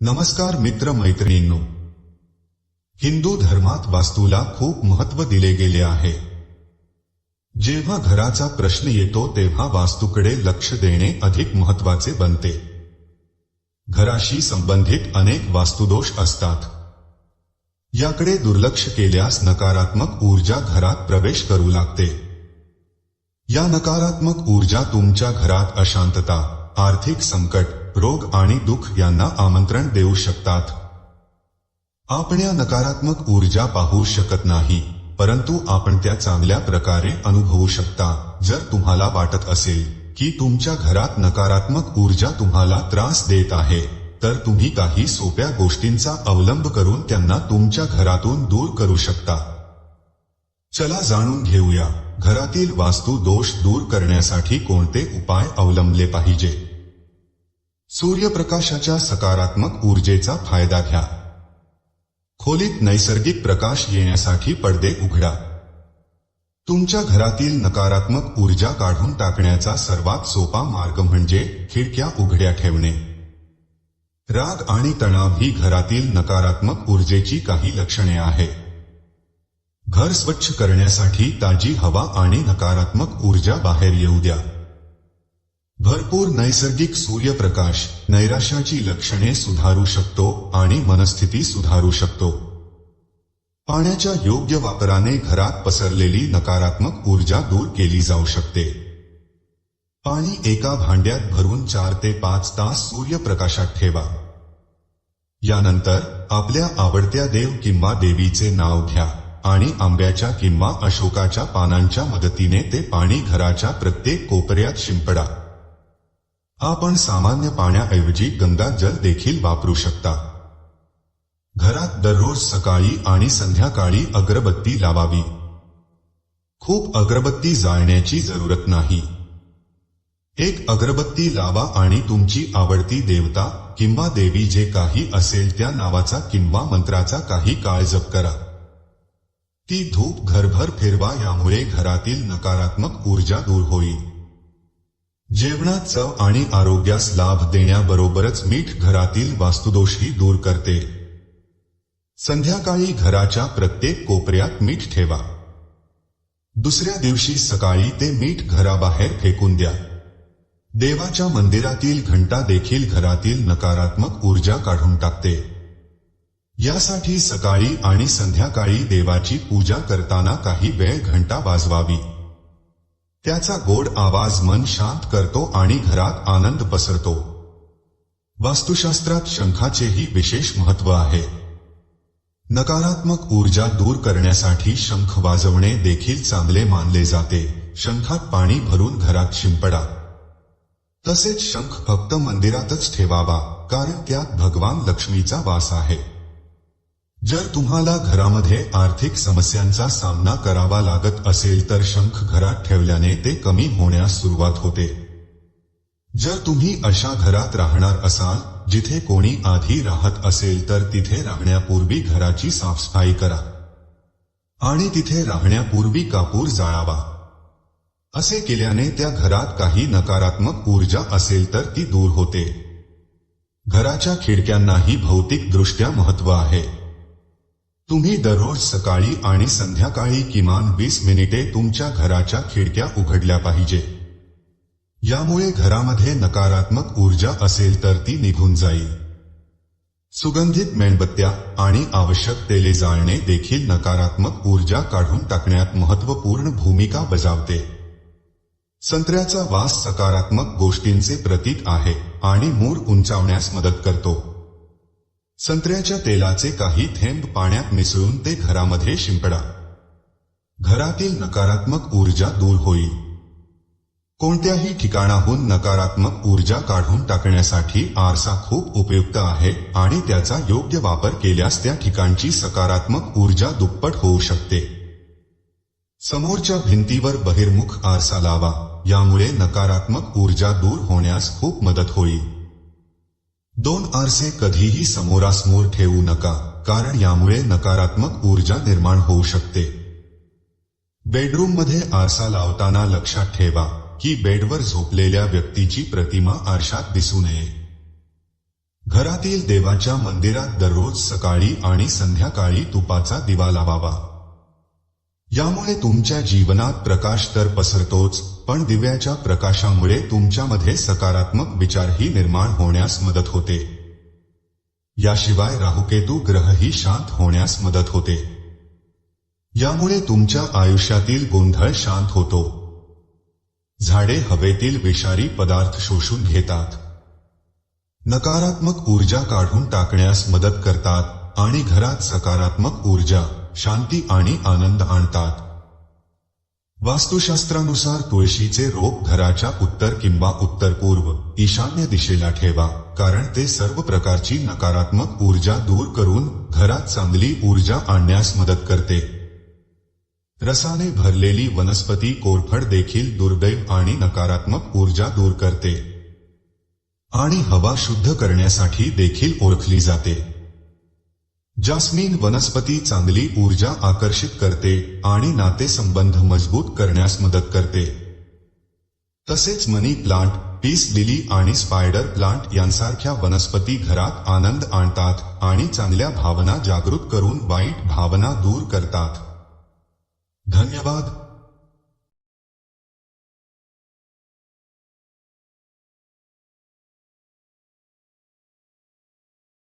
नमस्कार मित्र मैत्रिणींनो, हिंदू धर्मात वास्तूला खूप महत्व दिले गेले आहे. जेव्हा घराचा प्रश्न येतो, तेव्हा वास्तूकडे लक्ष देणे अधिक महत्वाचे बनते. घराशी संबंधित अनेक वास्तुदोष असतात. याकडे दुर्लक्ष केल्यास नकारात्मक ऊर्जा घरात प्रवेश करू लागते. या नकारात्मक ऊर्जा तुमच्या घरात अशांतता, आर्थिक संकट रोग आणि दुःख यांना आमंत्रण देऊ शकतात. आपण या नकारात्मक ऊर्जा पाहू शकत नाही परंतु आपण त्या चांगल्या प्रकारे अनुभवू शकता. जर तुम्हाला वाटत असेल की तुमच्या घरात नकारात्मक ऊर्जा तुम्हाला त्रास देत आहे तर तुम्ही काही सोप्या गोष्टींचा अवलंब करून त्यांना तुमच्या घरातून दूर करू शकता. चला जाणून घेऊया घरातील वास्तू दोष दूर करण्यासाठी कोणते उपाय अवलंबले पाहिजे? सूर्यप्रकाशाच्या सकारात्मक ऊर्जेचा फायदा घ्या. खोलीत नैसर्गिक प्रकाश येण्यासाठी पडदे उघडा. तुमच्या घरातील नकारात्मक ऊर्जा काढून टाकण्याचा सर्वात सोपा मार्ग म्हणजे खिडक्या उघड्या ठेवणे. राग आणि तणाव ही घरातील नकारात्मक ऊर्जेची काही लक्षणे आहे घर स्वच्छ करण्यासाठी ताजी हवा आणि नकारात्मक ऊर्जा बाहेर येऊ द्या. भरपूर नैसर्गिक सूर्यप्रकाश नैराश्याची लक्षणे सुधारू शकतो आणि मनस्थिती सुधारू शकतो. पाण्याच्या योग्य वापराने घरात पसरलेली नकारात्मक ऊर्जा दूर केली जाऊ शकते. पाणी एका भांड्यात भरून चार ते पाच तास सूर्यप्रकाशात ठेवा. यानंतर आपल्या आवडत्या देव किंवा देवीचे नाव घ्या आणि आंब्याच्या किंवा अशोकाच्या पानांच्या मदतीने ते पाणी घराच्या प्रत्येक कोपऱ्यात शिंपडा. आपण सामान्य पाण्याऐवजी गंगा जल देखील वापरू शकता. घरात दररोज सकाळी आणि संध्याकाळी अगरबत्ती लावावी. खूप अगरबत्ती जाळण्याची जरूरत नाही. एक अगरबत्ती लावा आणि तुमची आवडती देवता किंवा देवी जे काही असेल त्या नावाचा किंवा मंत्राचा काही काळ जप करा. ती धूप घरभर फिरवा यामुळे घरातील नकारात्मक ऊर्जा दूर होईल. जेवणात चव आणि आरोग्यास लाभ देण्याबरोबरच मीठ घरातील वास्तुदोषही दूर करते. संध्याकाळी घराच्या प्रत्येक कोपऱ्यात मीठ ठेवा. दुसऱ्या दिवशी सकाळी ते मीठ घराबाहेर फेकून द्या. देवाच्या मंदिरातील घंटा देखील घरातील नकारात्मक ऊर्जा काढून टाकते. यासाठी सकाळी आणि संध्याकाळी देवाची पूजा करताना काही वेळ घंटा वाजवावी. त्याचा गोड आवाज मन शांत करतो आणि घरात आनंद पसरतो. वास्तुशास्त्रात शंखाचेही विशेष महत्त्व आहे. नकारात्मक ऊर्जा दूर करण्यासाठी शंख वाजवणे देखील चांगले मानले जाते. शंखात पाणी भरून घरात शिंपडा. तसेच शंख फक्त मंदिरातच ठेवावा कारण त्यात भगवान लक्ष्मीचा वास आहे. जर तुम्हाला घरामध्ये आर्थिक समस्यांचा सामना करावा लागत असेल तर शंख घरात ठेवल्याने ते कमी होण्यास सुरुवात होते. जर तुम्ही अशा घरात राहणार असाल, जिथे कोणी आधी राहत असेल तर तिथे राहण्यापूर्वी घराची साफसफाई करा. आणि तिथे राहण्यापूर्वी कापूर जाळावा. असे केल्याने त्या घरात काही नकारात्मक ऊर्जा असेल तर ती दूर होते. घराच्या खिडक्यांनाही भौतिकदृष्ट्या महत्व आहे. तुम्ही दररोज सकाळी आणि संध्याकाळी किमान वीस मिनिटे तुमच्या घराच्या खिडक्या उघडल्या पाहिजे. यामुळे घरामध्ये नकारात्मक ऊर्जा असेल तर ती निघून जाईल. सुगंधित मेणबत्त्या आणि आवश्यक तेले जाळणे देखील नकारात्मक ऊर्जा काढून टाकण्यात महत्त्वपूर्ण भूमिका बजावते. संत्र्याचा वास सकारात्मक गोष्टींचे प्रतीक आहे आणि मूड उंचावण्यास मदत करतो. संत्र्याच्या तेलाचे काही थेंब पाण्यात मिसळून ते घरामध्ये शिंपडा. घरातील नकारात्मक ऊर्जा दूर होईल. कोणत्याही ठिकाणाहून नकारात्मक ऊर्जा काढून टाकण्यासाठी आरसा खूप उपयुक्त आहे आणि त्याचा योग्य वापर केल्यास त्या ठिकाणची सकारात्मक ऊर्जा दुप्पट होऊ शकते. समोरच्या भिंतीवर बहिर्मुख आरसा लावा यामुळे नकारात्मक ऊर्जा दूर होण्यास खूप मदत होईल. दोन आरसे कधीही समोरासमोर ठेवू नका कारण यामुळे नकारात्मक ऊर्जा निर्माण होऊ शकते. बेडरूममध्ये आरसा लावताना लक्षात ठेवा की बेडवर झोपलेल्या व्यक्तीची प्रतिमा आरशात दिसू नये. घरातील देवाच्या मंदिरात दररोज सकाळी आणि संध्याकाळी तुपाचा दिवा लावावा. यामुळे तुमच्या जीवनात प्रकाश तर पसरतोच पण दिव्याच्या प्रकाशामुळे तुमच्यामध्ये सकारात्मक विचारही निर्माण होण्यास मदत होते. याशिवाय राहुकेतू ग्रहही शांत होण्यास मदत होते. यामुळे तुमच्या आयुष्यातील गोंधळ शांत होतो. झाडे हवेतील विषारी पदार्थ शोषून घेतात. नकारात्मक ऊर्जा काढून टाकण्यास मदत करतात आणि घरात सकारात्मक ऊर्जा शांती आणि आनंद आणतात. वास्तुशास्त्रानुसार तुळशीचे रोप घराच्या उत्तर किंवा उत्तर पूर्व ईशान्य दिशेला ठेवा कारण ते सर्व प्रकारची नकारात्मक ऊर्जा दूर करून घरात चांगली ऊर्जा आणण्यास मदत करते. रसाने भरलेली वनस्पती कोरफड देखील दुर्दैव आणि नकारात्मक ऊर्जा दूर करते. आणि हवा शुद्ध करण्यासाठी देखील ओळखली जाते. जास्मिन वनस्पती चांगली ऊर्जा आकर्षित करते आणि नातेसंबंध मजबूत करण्यास मदत करते. तसेच मनी प्लांट पीस लिली आणि स्पायडर प्लांट यांसारख्या वनस्पती घरात आनंद आणतात आणि चांगल्या भावना जागृत करून वाईट भावना दूर करतात. धन्यवाद.